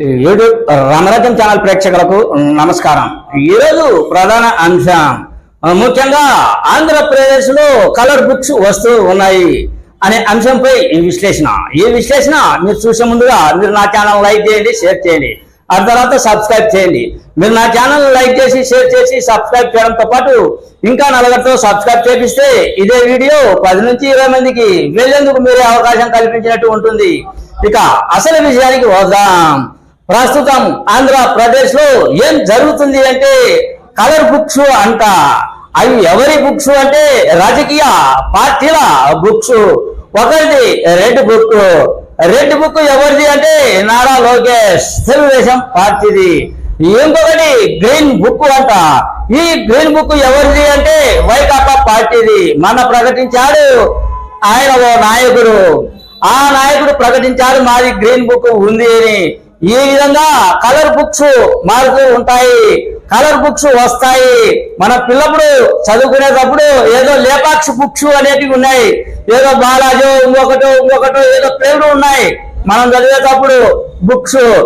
ఏడు రామరాజ్యం ఛానల్ ప్రేక్షకులకు నమస్కారం. ఈరోజు ప్రధాన అంశం ముఖ్యంగా ఆంధ్రప్రదేశ్లో కలర్ బుక్స్ వస్తూ ఉన్నాయి అనే అంశంపై ఈ విశ్లేషణ. ఈ విశ్లేషణ మీరు చూసే ముందుగా మీరు నా ఛానల్ లైక్ చేయండి షేర్ చేయండి. ఆ తర్వాత సబ్స్క్రైబ్ చేయండి. మీరు నా ఛానల్ లైక్ చేసి షేర్ చేసి సబ్స్క్రైబ్ చేయడంతో పాటు ఇంకా నలుగురితో సబ్స్క్రైబ్ చేపిస్తే ఇదే వీడియో పది నుంచి ఇరవై మందికి వెళ్ళేందుకు మీరే అవకాశం కల్పించినట్టు ఉంటుంది. ఇక అసలు విషయానికి వద్దాం. ప్రస్తుతం ఆంధ్రప్రదేశ్లో ఏం జరుగుతుంది అంటే కలర్ బుక్స్ అంట. అవి ఎవరి బుక్స్ అంటే రాజకీయ పార్టీల బుక్స్. ఒకరిది రెడ్ బుక్. రెడ్ బుక్ ఎవరిది అంటే నారా లోకేష్. తెలుగుదేశం పార్టీది. ఇంకొకటి గ్రీన్ బుక్ అంట. ఈ గ్రీన్ బుక్ ఎవరిది అంటే వైకాపా పార్టీది. మన ప్రకటించాడు ఆయన ఓ నాయకుడు. ఆ నాయకుడు ప్రకటించాడు మాది గ్రీన్ బుక్ ఉంది అని. ఈ విధంగా కలర్ బుక్స్ మారుతూ ఉంటాయి. కలర్ బుక్స్ వస్తాయి. మన పిల్లప్పుడు చదువుకునేటప్పుడు ఏదో లేపాక్షి బుక్స్ అనేటివి ఉన్నాయి. ఏదో బాలాజో ఇంకొకటో ఇంకొకటో ఏదో పేర్లు ఉన్నాయి. మనం చదివేటప్పుడు బుక్స్.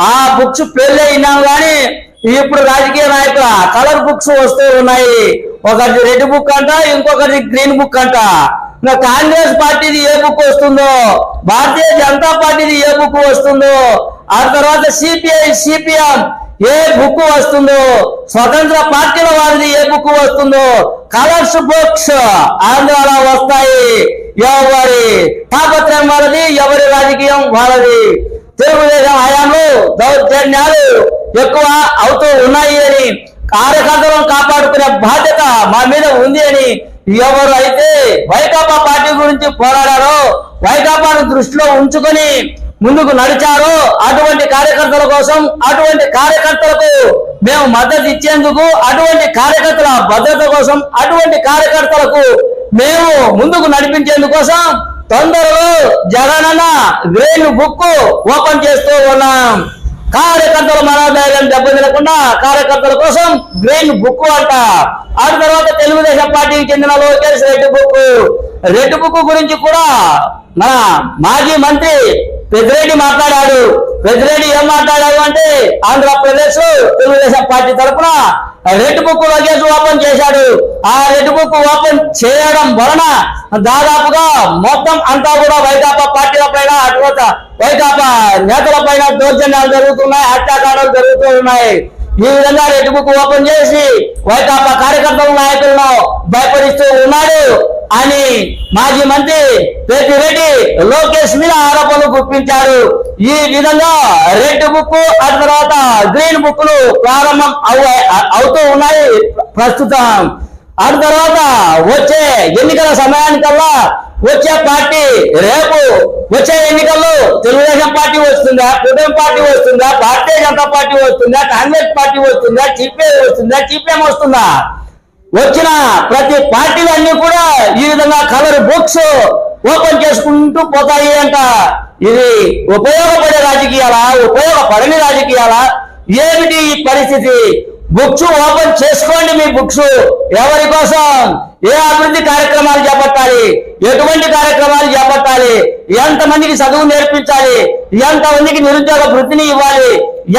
ఆ బుక్స్ పెళ్ళి అయినాం కానీ ఇప్పుడు రాజకీయ నాయకుల కలర్ బుక్స్ వస్తూ ఉన్నాయి. ఒకటి రెడ్ బుక్ అంట ఇంకొకటి గ్రీన్ బుక్ అంట. ఇంకా కాంగ్రెస్ పార్టీది ఏ బుక్ వస్తుందో భారతీయ జనతా పార్టీది ఏ బుక్ వస్తుందో ఆ తర్వాత సిపిఐ సిపిఎం ఏ బుక్ వస్తుందో స్వతంత్ర పార్టీల వారిది ఏ బుక్ వస్తుందో కలర్స్ బుక్స్ ఆంధ్రాలో వస్తాయి. ఎవరి తాపత్రయం వాళ్ళది ఎవరి రాజకీయం వాళ్ళది. తెలుగుదేశం హయాంలో దౌర్జన్యాలు ఎక్కువ అవుతూ ఉన్నాయి అని కార్యకర్తలను కాపాడుకునే బాధ్యత మా మీద ఉంది అని ఎవరు అయితే వైకాపా పార్టీ గురించి పోరాడారో వైకాపాను దృష్టిలో ఉంచుకొని ముందుకు నడిచారో అటువంటి కార్యకర్తల కోసం అటువంటి కార్యకర్తలకు మేము మద్దతు ఇచ్చేందుకు అటువంటి కార్యకర్తల భద్రత కోసం అటువంటి కార్యకర్తలకు మేము ముందుకు నడిపించేందుకోసం తొందరలో జగనన్న గ్రీన్ బుక్ ఓపెన్ చేస్తూ ఉన్నాం. కార్యకర్తల మనోధైర్యం దెబ్బతినకుండా కార్యకర్తల కోసం గ్రీన్ బుక్ అంట. ఆ తర్వాత తెలుగుదేశం పార్టీకి చెందిన Lokesh red book. Red book గురించి కూడా మన మాజీ మంత్రి పెద్దిరెడ్డి మాట్లాడాడు. పెద్దిరెడ్డి ఏం మాట్లాడాడు అంటే ఆంధ్రప్రదేశ్ తెలుగుదేశం పార్టీ తరఫున రెడ్ బుక్ లోకేష్ ఓపెన్ చేశాడు. ఆ రెడ్ బుక్ ఓపెన్ చేయడం వలన దాదాపుగా మొత్తం అంతా కూడా వైకాపా పార్టీల పైన అటువంటి వైకాపా నేతల పైన దౌర్జన్యాలు జరుగుతున్నాయి హత్యాకాండాలు జరుగుతూ ఉన్నాయి. ఈ విధంగా రెడ్ బుక్ ఓపెన్ చేసి వైకాపా కార్యకర్తల నాయకులను భయపడిస్తూ ఉన్నాడు. అని మాజీ మంత్రి పెద్దిరెడ్డి లోకేష్ మీద ఆరోపణలు గుప్పించారు. ఈ విధంగా రెడ్ బుక్ ఆ తర్వాత గ్రీన్ బుక్లు ప్రారంభం అవుతూ ఉన్నాయి ప్రస్తుతం. ఆ తర్వాత వచ్చే ఎన్నికల సమయానికల్లా వచ్చే పార్టీ రేపు వచ్చే ఎన్నికల్లో తెలుగుదేశం పార్టీ వస్తుందా కుటుంబ పార్టీ వస్తుందా భారతీయ జనతా పార్టీ వస్తుందా కాంగ్రెస్ పార్టీ వస్తుందా సిపిఐ వస్తుందా సిపిఎం వస్తుందా? వచ్చిన ప్రతి పార్టీలన్నీ కూడా ఈ విధంగా కలర్ బుక్స్ ఓపెన్ చేసుకుంటూ పోతాయి అంట. ఇది ఉపయోగపడే రాజకీయాలా? ఉపయోగపడని రాజకీయాలా? ఏమిటి ఈ పరిస్థితి? బుక్స్ ఓపెన్ చేసుకోండి మీ బుక్స్. ఎవరి కోసం? ఏ అభివృద్ధి కార్యక్రమాలు చేపట్టాలి? ఎటువంటి కార్యక్రమాలు చేపట్టాలి? ఎంతమందికి చదువు నేర్పించాలి? ఎంతమందికి నిరుద్యోగ వృత్తిని ఇవ్వాలి?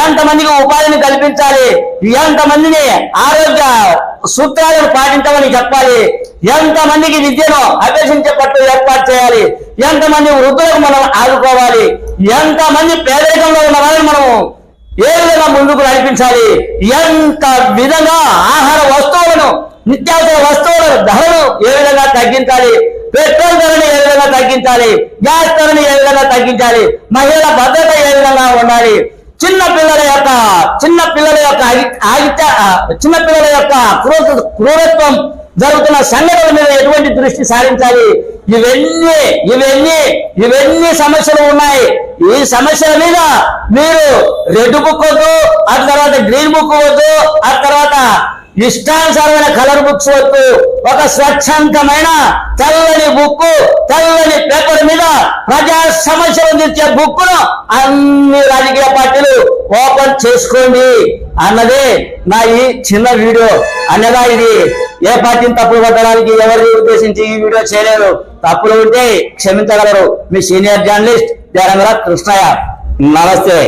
ఎంతమందికి ఉపాధిని కల్పించాలి? ఎంతమందిని ఆరోగ్య సూత్రాలను పాటించమని చెప్పాలి. ఎంతమందికి విద్యను అభ్యసించే పట్టు ఏర్పాటు చేయాలి. ఎంతమంది వృద్ధులకు మనం ఆదుకోవాలి. ఎంతమంది పేదరికంలో ఉన్న వాళ్ళని మనం ఏ విధంగా ముందుకు నడిపించాలి? ఎంత విధంగా ఆహార వస్తువులను నిత్యావసర వస్తువుల ధరను ఏ విధంగా తగ్గించాలి? పెట్రోల్ ధరని ఏ విధంగా తగ్గించాలి? గ్యాస్ ధరని ఏ విధంగా తగ్గించాలి? మహిళల భద్రత ఏ విధంగా ఉండాలి? చిన్న పిల్లల యొక్క చిన్న పిల్లల యొక్క ఆగిత చిన్న పిల్లల యొక్క క్రూర క్రూరత్వం జరుగుతున్న సంఘటనల మీద ఎటువంటి దృష్టి సారించాలి? ఇవన్నీ ఇవన్నీ ఇవన్నీ సమస్యలు ఉన్నాయి. ఈ సమస్యల మీద మీరు రెడ్ బుక్ వద్దు ఆ తర్వాత గ్రీన్ బుక్ వద్దు ఆ తర్వాత ఇష్టానుసారమైన కలర్ బుక్స్ వద్దు. ఒక స్వచ్ఛందమైన తెల్లని బుక్ తెల్లని పేపర్ మీద ప్రజా సమస్యలు తీర్చే బుక్ను అన్ని రాజకీయ పార్టీలు ఓపెన్ చేసుకోండి అన్నది నా ఈ చిన్న వీడియో. అన్నదా ఇది? ఏ పార్టీని తప్పులు పట్టడానికి ఎవరిని ఉద్దేశించి ఈ వీడియో చేయలేరు? తప్పులు ఉంటే క్షమించగలరు మీ సీనియర్ జర్నలిస్ట్ జరంగర కృష్ణయ్య. నమస్తే.